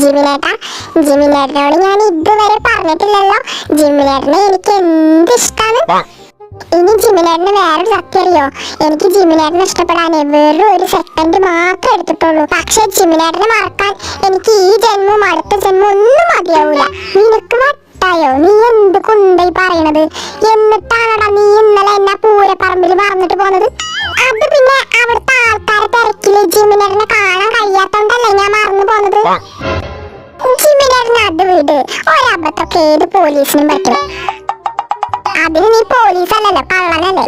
ജിമിനേട്ടാ ജിമിനേട്ടനോട് ഞാൻ ഇതുവരെ പറഞ്ഞിട്ടില്ലല്ലോ. ജിമിനേട്ടനെ എനിക്ക് എന്ത് ഇഷ്ടമാണ് ഇനി ജിമിനേട്ടന് വേറൊരു സത്യം അറിയോ? എനിക്ക് ജിമിനേട്ടനെ ഇഷ്ടപ്പെടാനേ വെറും ഒരു സെക്കൻഡ് മാത്രമേ എടുത്തിട്ടുള്ളൂ. പക്ഷെ ജിമിനേട്ടനെ മറക്കാൻ എനിക്ക് ഈ ജന്മവും അടുത്ത ജന്മം ഒന്നും മതിയാവൂല. നിനക്ക് വട്ടായോ? നീ എന്ത് കുണ്ടായി പറയണത്? എന്നിട്ടാണടാ നീ ഇന്നലെ എന്നാ പൂര പറമ്പിൽ മറന്നിട്ട് പോന്നത്? അത് പിന്നെ അവിടുത്തെ ആൾക്കാരെ തിരക്കിൽ ജിമിനേട്ടനെ കാണാൻ കഴിയാത്തോണ്ടല്ലേ ഞാൻ മറന്നു പോന്നത്? അത് വീട്. ഒരബത്തൊക്കെ ഏത് പോലീസിനും പറ്റും. അതിന് നീ പോലീസ് അല്ലല്ലോ കള്ളനല്ലേ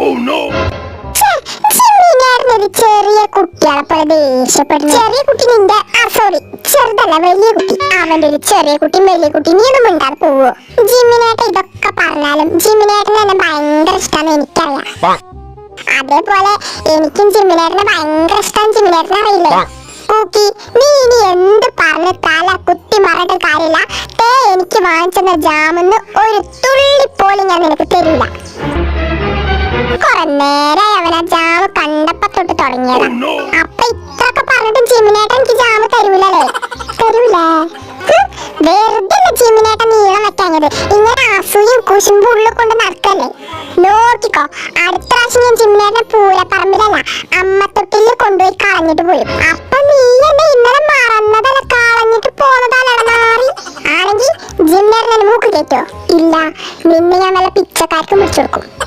ഒരു ചെറിയ കുട്ടികളെ പോലെ ദേഷ്യപ്പെടുന്നു ചെറിയ കുട്ടി നിന്റെ ആ സോറി ചെറുതല്ല വലിയ കുട്ടി. അവന്റെ ഒരു ചെറിയ കുട്ടിയും വലിയ കുട്ടി നീ ഒന്നും മിണ്ടാതെ പോവോ? ജിമ്മിനേട്ട ഇതൊക്കെ പറഞ്ഞാലും ജിമ്മിനേട്ടന് എന്നെ ഭയങ്കര ഇഷ്ടമാണ് എനിക്കറിയാം. അതേപോലെ എനിക്കും ജിമ്മിനേട്ടനെ ഭയങ്കര ഇഷ്ടം ജിമ്മിനേട്ടനെ അറിയില്ലേ കൂക്കി നീ ഇനി വാങ്ങിച്ചെന്ന ജാമെന്ന് ഒരു തുള്ളി പോലും ഞാൻ നിനക്ക് തരില്ല. കൊറേ നേരായി അവൻ ആ ജാമ് കണ്ടപ്പോ തൊട്ട് തുടങ്ങിയതാ. അപ്പൊ ഇത്രയൊക്കെ പറഞ്ഞിട്ട് ജിമിനേട്ടൻ എനിക്ക് ജാമ് തരൂലേ? ഹ്, വെറുതെ അല്ലേ ജിമിനേട്ടൻ നീളം വെക്കാഞ്ഞത്. ഇങ്ങനെ അസൂയും കുശുമ്പും ഉള്ളിൽ കൊണ്ട് നടക്കല്ലേ? നോക്കിക്കോ അടുത്ത പ്രാവശ്യം ഞാൻ ജിമിനേട്ടനെ പൂരപ്പറമ്പിലല്ല അമ്മത്തൊട്ടിൽ കൊണ്ടുപോയി കളഞ്ഞിട്ട് പോയി. ആണെങ്കിൽ ജിമിനേട്ടൻ എന്നെ മൂക്ക് കയറ്റോ ഇല്ല. നിന്നെ ഞാൻ വല്ല പിച്ചക്കാർക്ക് പിടിച്ചു കൊടുക്കും